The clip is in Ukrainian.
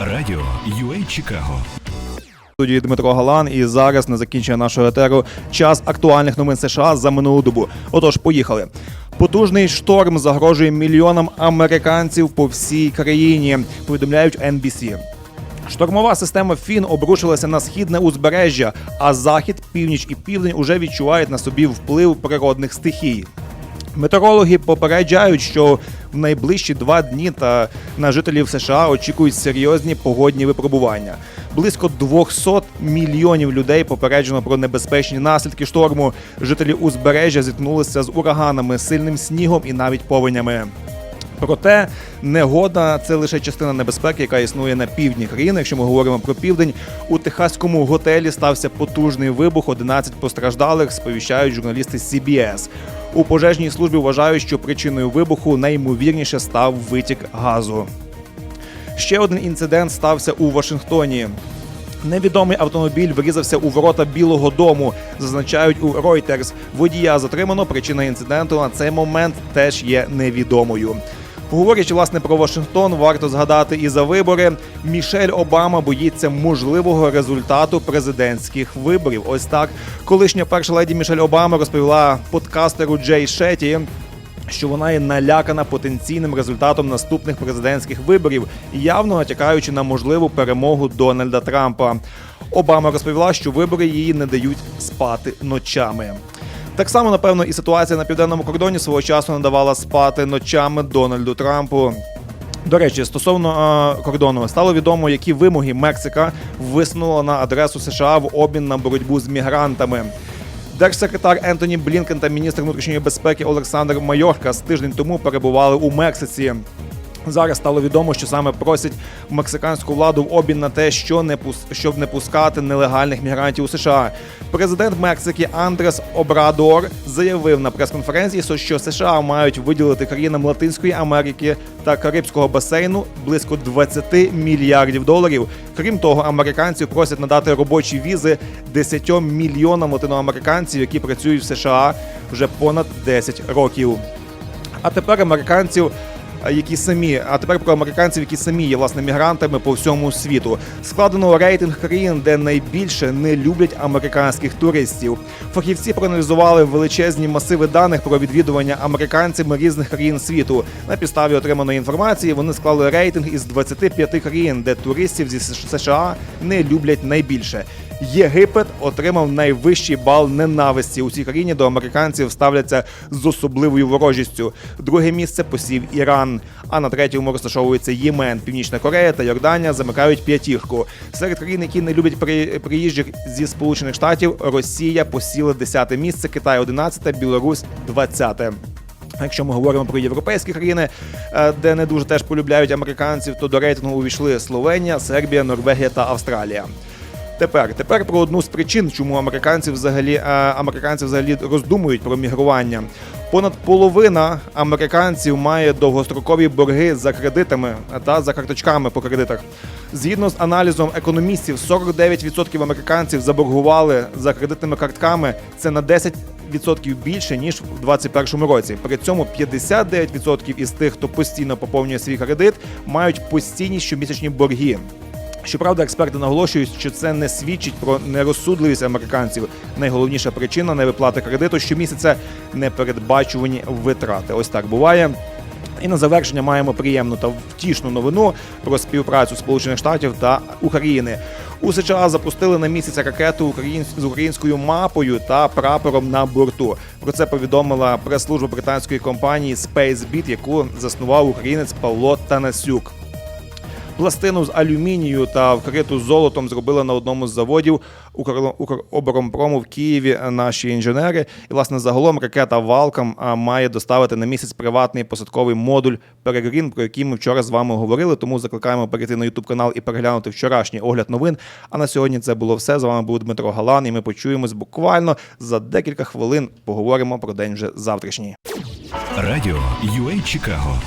Радіо UA Чикаго. студії Дмитро Галан, і зараз на закінчення нашого етеру час актуальних новин США за минулу добу. Отож, поїхали. Потужний шторм загрожує мільйонам американців по всій країні. Повідомляють NBC. Штормова система Фін обрушилася на східне узбережжя, а захід, північ і південь уже відчувають на собі вплив природних стихій. Метеорологи попереджають, що в найближчі два дні та на жителів США очікують серйозні погодні випробування. Близько 200 мільйонів людей попереджено про небезпечні наслідки шторму. Жителі узбережжя зіткнулися з ураганами, сильним снігом і навіть повенями. Проте негода це лише частина небезпеки, яка існує на півдні країни. Якщо ми говоримо про південь, у техаському готелі стався потужний вибух. 11 постраждалих сповіщають журналісти CBS. У пожежній службі вважають, що причиною вибуху найімовірніше став витік газу. Ще один інцидент стався у Вашингтоні. Невідомий автомобіль врізався у ворота Білого Дому. Зазначають у Reuters. Водія затримано. Причина інциденту на цей момент теж є невідомою. Говорячи власне про Вашингтон, варто згадати і за вибори. Мішель Обама боїться можливого результату президентських виборів. Ось так колишня перша леді Мішель Обама розповіла подкастеру Джей Шеті, що вона є налякана потенційним результатом наступних президентських виборів, явно натякаючи на можливу перемогу Дональда Трампа. Обама розповіла, що вибори її не дають спати ночами. Так само, напевно, і ситуація на південному кордоні свого часу не давала спати ночами Дональду Трампу. До речі, стосовно е, кордону, стало відомо, які вимоги Мексика висунула на адресу США в обмін на боротьбу з мігрантами. Держсекретар Ентоні Блінкен та міністр внутрішньої безпеки Олександр Майорка з тиждень тому перебували у Мексиці. Зараз стало відомо, що саме просять мексиканську владу в обмін на те, що не пус... щоб не пускати нелегальних мігрантів у США. Президент Мексики Андрес Обрадор заявив на прес-конференції, що США мають виділити країнам Латинської Америки та Карибського басейну близько 20 мільярдів доларів. Крім того, американців просять надати робочі візи 10 мільйонам латиноамериканців, які працюють в США вже понад 10 років. А тепер американців. Які самі, а тепер про американців, які самі є власне мігрантами по всьому світу, складено рейтинг країн, де найбільше не люблять американських туристів. Фахівці проаналізували величезні масиви даних про відвідування американцями різних країн світу. На підставі отриманої інформації вони склали рейтинг із 25 країн, де туристів зі США не люблять найбільше. Єгипет отримав найвищий бал ненависті. У цій країні до американців ставляться з особливою ворожістю. Друге місце посів Іран. А на третьому розташовується Ємен, Північна Корея та Йорданія замикають п'ятірку. Серед країн, які не люблять при- приїжджих зі Сполучених Штатів, Росія посіла 10 місце, Китай 11, Білорусь 20. А Якщо ми говоримо про європейські країни, е, де не дуже теж полюбляють американців, то до рейтингу увійшли Словенія, Сербія, Норвегія та Австралія. Тепер, тепер про одну з причин, чому американці взагалі е, американці взагалі роздумують про мігрування. Понад половина американців має довгострокові борги за кредитами та за карточками по кредитах. Згідно з аналізом економістів, 49% американців заборгували за кредитними картками. Це на 10% більше ніж в 2021 році. При цьому 59% із тих, хто постійно поповнює свій кредит, мають постійні щомісячні борги. Щоправда, експерти наголошують, що це не свідчить про нерозсудливість американців. Найголовніша причина невиплати кредиту щомісяця непередбачувані витрати. Ось так буває. І на завершення маємо приємну та втішну новину про співпрацю Сполучених Штатів та України. У США запустили на місяць ракету з українською мапою та прапором на борту. Про це повідомила прес-служба британської компанії SpaceBit, яку заснував українець Павло Танасюк. Пластину з алюмінію та вкриту золотом зробили на одному з заводів Укр- Укроборонпрому в Києві наші інженери. І власне загалом ракета Валкам має доставити на місяць приватний посадковий модуль Перегрін, про який ми вчора з вами говорили. Тому закликаємо перейти на Ютуб канал і переглянути вчорашній огляд новин. А на сьогодні це було все. З вами був Дмитро Галан, і ми почуємось буквально за декілька хвилин. Поговоримо про день вже завтрашній. Радіо UA Чикаго.